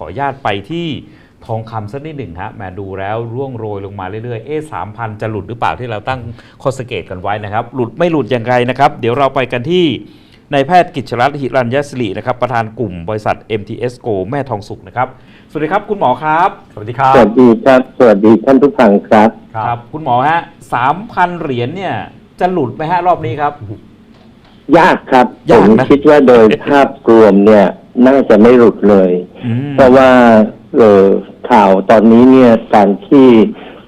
ขออนุญาตไปที่ทองคำสักนิดหนึ่งฮะแหมาดูแล้วร่วงโรยลงมาเรื่อยๆ เอ๊สามพันจะหลุดหรือเปล่าที่เราตั้งข้อสังเกตกันไว้นะครับ หลุดไม่หลุดอย่างไรนะครับ เดี๋ยวเราไปกันที่นายแพทย์กิจชรัตน์หิรัญยศิรินะครับ ประธานกลุ่มบริษัท MTS Go แม่ทองสุขนะครับ สวัสดีครับคุณหมอครับ สวัสดีครับ สวัสดีครับ สวัสดีท่านผู้ฟังครับคุณหมอฮะสามพันเหรียญเนี่ยจะหลุดไหมฮะรอบนี้ครับ ยากครับยาผกมนะคิดว่าโดยภาพรวมเนี่ย น่าจะไม่หลุดเลย อืมเพราะว่าเออข่าวตอนนี้เนี่ยการที่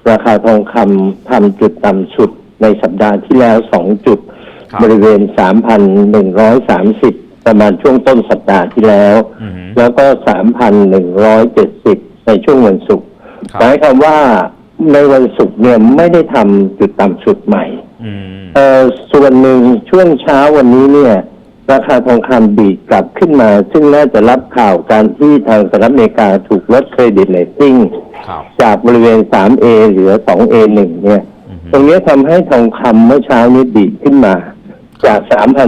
ราคาทองคำทำจุดต่ำสุดในสัปดาห์ที่แล้วสองจุด ครับ บริเวณ 3,130 ประมาณช่วงต้นสัปดาห์ที่แล้ว อืมแล้วก็ 3,170 ในช่วงวันศุกร์ ครับ หมายความว่า ในวันศุกร์เนี่ยไม่ได้ทำจุดต่ำสุดใหม่อืมเอ่อส่วนหนึ่งช่วงเช้าวันนี้เนี่ย ราคาทองคำบีดกลับขึ้นมา ซึ่งน่าจะรับข่าวการที่ทางสหรัฐอเมริกาถูกลดเครดิตเลตติ้งครับจากบริเวณ 3A เหลือ 2A1 เนี่ยอืมตรงนี้ทำให้ทองคำเมื่อเช้านี้ดีดขึ้นมา จาก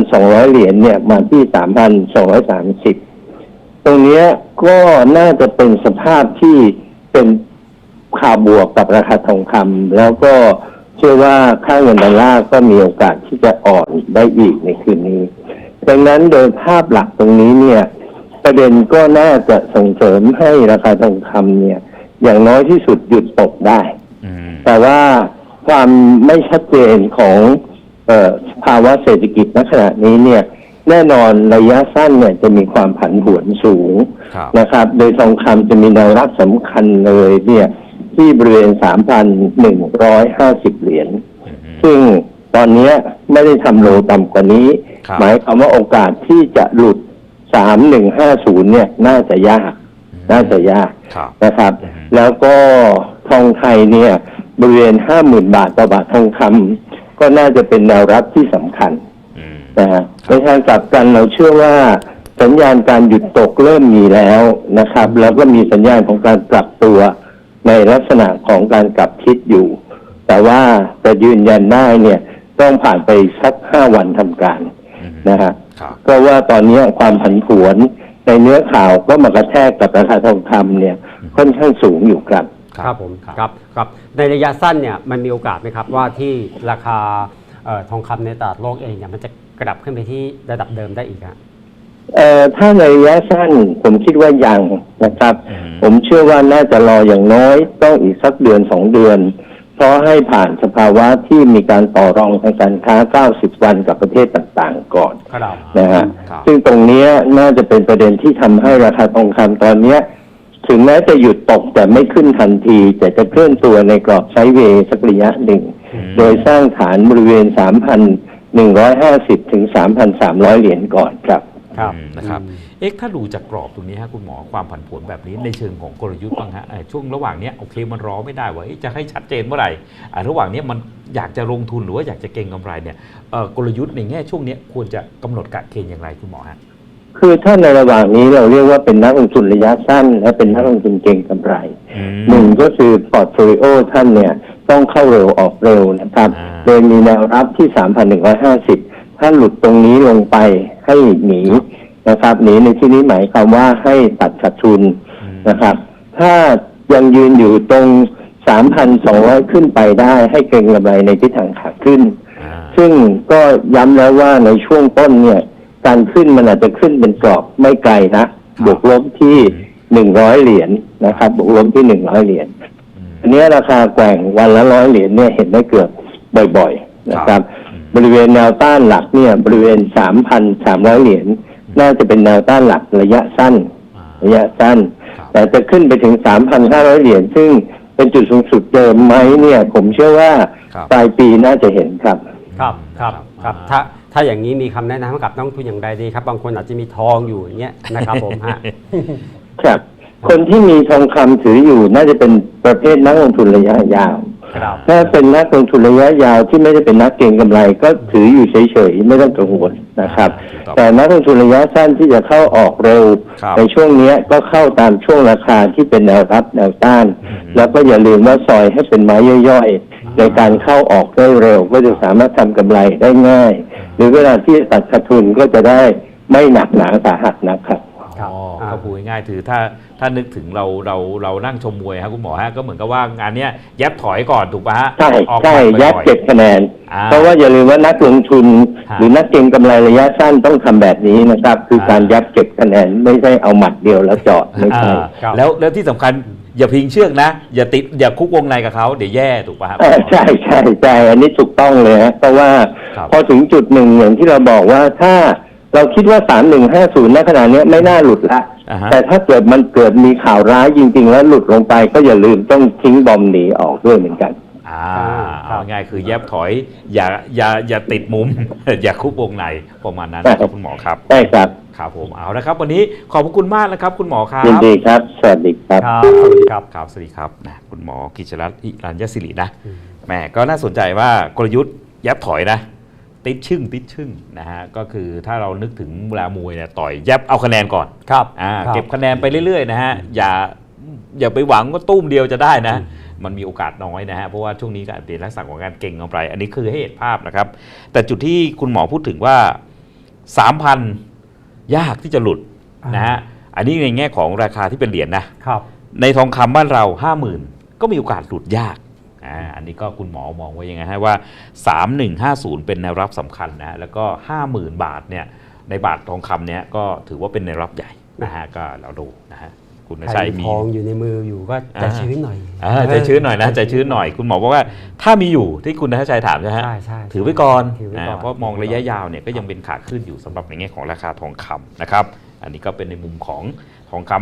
3,200 เหรียญเนี่ยมาที่ 3,230 ตรงเนี้ยก็น่าจะเป็นสภาพที่เป็น ข่าวบวกกับราคาทองคำแล้วก็เชื่อว่าค่าเงินดอลลาร์ก็มีโอกาสที่จะอ่อนได้อีกในคืนนี้ดังนั้นโดยภาพหลักตรงนี้เนี่ย ประเด็นก็น่าจะส่งเสริมให้ราคาทองคำเนี่ย อย่างน้อยที่สุดหยุดตกได้อืมแต่ว่าความไม่ชัดเจนของเออภาวะเศรษฐกิจณขณะนี้เนี่ยแน่นอนระยะสั้นเนี่ยจะมีความผันผวนสูงครับนะครับ โดยทองคำจะมีแนวรับสำคัญเลยเนี่ย ที่บริเวณ 3,150 เหรียญอืมซึ่งตอนเนี้ยไม่ได้ทำโลต่ำกว่านี้ครับหมายความว่าโอกาสที่จะหลุด 3150 เนี่ย น่าจะยาก น่าจะยากครับนะครับอืมแล้วก็ทองไทยเนี่ย บริเวณ 50,000 บาทต่อบาททองคำก็น่าจะเป็นแนวรับที่สำคัญอืมนะฮะในทางกลับกันเราเชื่อว่าสัญญาณการหยุดตกเริ่มมีแล้วนะครับ แล้วก็มีสัญญาณของการปรับตัว ในลักษณะของการกลับทิศอยู่ แต่ว่าจะยืนยันได้เนี่ยต้องผ่านไปสักห้าวันทำการอืมนะฮะครับเพราะว่าตอนนี้ความผันผวนในเนื้อข่าวก็มากระแทกกับราคาทองคำเนี่ยค่อนข้างสูงอยู่ครับ ครับผมครับครับในระยะสั้นเนี่ยมันมีโอกาสไหมครับว่าที่ราคาเอ่อทองคำในตลาดโลกเองเนี่ยมันจะกลับขึ้นไปที่ระดับเดิมได้อีกฮะ เอ่อถ้าในระยะสั้นผมคิดว่ายังนะครับ อืม ผมเชื่อว่าน่าจะรออย่างน้อยต้องอีกสักเดือนสองเดือน เพราะให้ผ่านสภาวะที่มีการต่อรองทางการค้า 90 วันกับประเทศต่างๆก่อนครับ นะฮะครับ ซึ่งตรงเนี้ยน่าจะเป็นประเด็นที่ทำให้ราคาทองคำตอนเนี้ย ถึงแม้จะหยุดตกแต่ไม่ขึ้นทันที แต่จะเคลื่อนตัวในกรอบไซด์เวย์สักระยะหนึ่ง อืม โดยสร้างฐานบริเวณ 3,150 ถึง 3,300 เหรียญก่อนครับ ครับอืมนะครับเอ๊ะถ้าดูจากกรอบตรงนี้ฮะคุณหมอความผันผวนแบบนี้ในเชิงของกลยุทธ์บ้างฮะเอ่อช่วงระหว่างเนี้ยโอเคมันรอไม่ได้ว่าเอ๊ะจะให้ชัดเจนเมื่อไหร่อ่าระหว่างเนี้ยมันอยากจะลงทุนหรือว่าอยากจะเก็งกำไรเนี่ยเอ่อกลยุทธ์ในแง่ช่วงเนี้ยควรจะกำหนดกะเกณฑ์อย่างไรคุณหมอฮะคือถ้าในระหว่างนี้เราเรียกว่าเป็นนักลงทุนระยะสั้น และเป็นนักลงทุนเก็งกำไรหนึ่งก็คือพอร์ตโฟลิโอท่านเนี่ยต้องเข้าเร็วออกเร็วนะครับอ่าโดยมีแนวรับที่ 3,150 ถ้าหลุดตรงนี้ลงไป ให้หนีนะครับหนีในที่นี้หมายความว่าให้ตัดขาดทุนอืมนะครับ ถ้ายังยืนอยู่ตรง 3,200 ขึ้นไปได้ให้เก็งกำไรในทิศทางขาขึ้นอ่าซึ่งก็ย้ำแล้วว่าในช่วงต้นเนี่ย การขึ้นมันอาจจะขึ้นเป็นกรอบไม่ไกลนะบวกลบที่หนึ่งร้อยเหรียญนะครับบวกลบที่หนึ่งร้อยเหรียญอืมอันนี้ราคาแกว่งวันละร้อยเหรียญเนี่ยเห็นได้เกือบบ่อย ๆ นะครับอืม บริเวณแนวต้านหลักเนี่ยบริเวณสามพันสามร้อยเหรียญน่าจะเป็นแนวต้านหลักระยะสั้นอ่าระยะสั้นครับแต่จะขึ้นไปถึง3,500เหรียญซึ่งเป็นจุดสูงสุดเดิมไหมเนี่ย ผมเชื่อว่าครับปลายปีน่าจะเห็นครับ ครับครับครับถ้าถ้าอย่างนี้มีคำแนะนำให้กับนักลงทุนอย่างไรดีครับ บางคนอาจจะมีทองอยู่อย่างเงี้ยนะครับผมฮะครับ คนที่มีทองคำถืออยู่น่าจะเป็นประเภทนักลงทุนระยะยาวครับ ถ้าเป็นนักลงทุนระยะยาวที่ไม่ได้เป็นนักเก็งกำไร ก็ถืออยู่เฉยๆไม่ต้องกังวลนะครับถูกต้องแต่นักลงทุนระยะสั้นที่จะเข้าออกเร็วครับในช่วงเนี้ยก็เข้าตามช่วงราคาที่เป็นแนวรับแนวต้านอืมแล้วก็อย่าลืมว่าซอยให้เป็นไม้ย่อยๆ ในการเข้าออกได้เร็ว ก็จะสามารถทำกำไรได้ง่าย หรือเวลาที่ตัดขาดทุนก็จะได้ไม่หนักหนาสาหัสนะครับครับอ๋ออ่า ก็พูดง่ายๆคือถ้าถ้านึกถึงเราเราเรานั่งชมมวยครับคุณหมอฮะก็เหมือนกับว่างานเนี้ยแยบถอยก่อนถูกปะฮะใช่ออกใช่หมัดยัดบ่อยๆเก็บคะแนนอ่าเพราะว่าอย่าลืมว่านักลงทุนฮะหรือนักเก็งกำไรระยะสั้นต้องทำแบบนี้นะครับ คืออาการยัดเก็บคะแนนไม่ใช่เอาหมัดเดียวแล้วจอดไม่ใช่อ่าครับแล้วแล้วที่สำคัญอย่าพิงเชือกนะ อย่าติดอย่าคุกวงในกับเขาเดี๋ยวแย่ถูกปะครับเออใช่ใช่ใช่อันนี้ถูกต้องเลยฮะเพราะว่าครับพอถึงจุดหนึ่งอย่างที่เราบอกว่าถ้าเราคิดว่าสามหนึ่งห้าศูนย์ณขณะเนี้ยไม่น่าหลุดละ อ่าฮะแต่ถ้าเกิดมันเกิดมีข่าวร้ายจริง ๆ แล้วหลุดลงไปก็อย่าลืมต้องทิ้งบอมหนีออกด้วยเหมือนกัน อ่าครับเอาง่ายคือแยบถอย อย่าอย่าอย่าติดมุม อย่าคุกวงในประมาณนั้นใช่นะครับคุณหมอครับใช่ครับครับผมเอาละครับ วันนี้ขอบพระคุณมากนะครับ คุณหมอครับ ยินดีครับ สวัสดีครับ ครับสวัสดีครับ ครับสวัสดีครับนะคุณหมอกิจรัตน์อิรัญญศิรินะอืมแหมก็น่าสนใจว่ากลยุทธ์แยบถอยนะ ติดชึ่งติดชึ่งนะฮะก็คือถ้าเรานึกถึงเวลามวยเนี่ยต่อยแยบเอาคะแนนก่อนครับอ่าครับเก็บคะแนนไปเรื่อยๆนะฮะอย่าอย่าไปหวังว่าตุ้มเดียวจะได้นะ มันมีโอกาสน้อยนะฮะเพราะว่าช่วงนี้ก็เปลี่ยนลักษณะของการเก่งกำไรอันนี้คือให้เห็นภาพนะครับ แต่จุดที่คุณหมอพูดถึงว่า 3,000 ยากที่จะหลุดนะฮะอันนี้ในแง่ของราคาที่เป็นเหรียญนะครับในทองคำบ้านเรา 50,000 ก็มีโอกาสหลุดยาก อ่าอันนี้ก็คุณหมอมองว่ายังไงฮะว่า 3150 เป็นแนวรับสำคัญนะฮะแล้วก็ 50,000 บาทเนี่ยในบาททองคำเนี่ยก็ถือว่าเป็นแนวรับใหญ่นะฮะก็เราดูนะฮะคุณใครชัยมีมี ทองอยู่ในมืออยู่ก็ใจอ่า ชื้นหน่อยอ่าใจชื้นหน่อยนะใจชื้นหน่อยคุณหมอบอกว่าถ้ามีอยู่ที่คุณนัทชัยถามใช่ไหมฮะ ใช่ใช่ ถือไว้ก่อนถือไว้อ่าก่อนเพราะมองระยะยาวเนี่ยก็ยังเป็นขาขึ้นอยู่สำหรับในแง่ของราคาทองคำนะครับ อันนี้ก็เป็นในมุมของทองคำ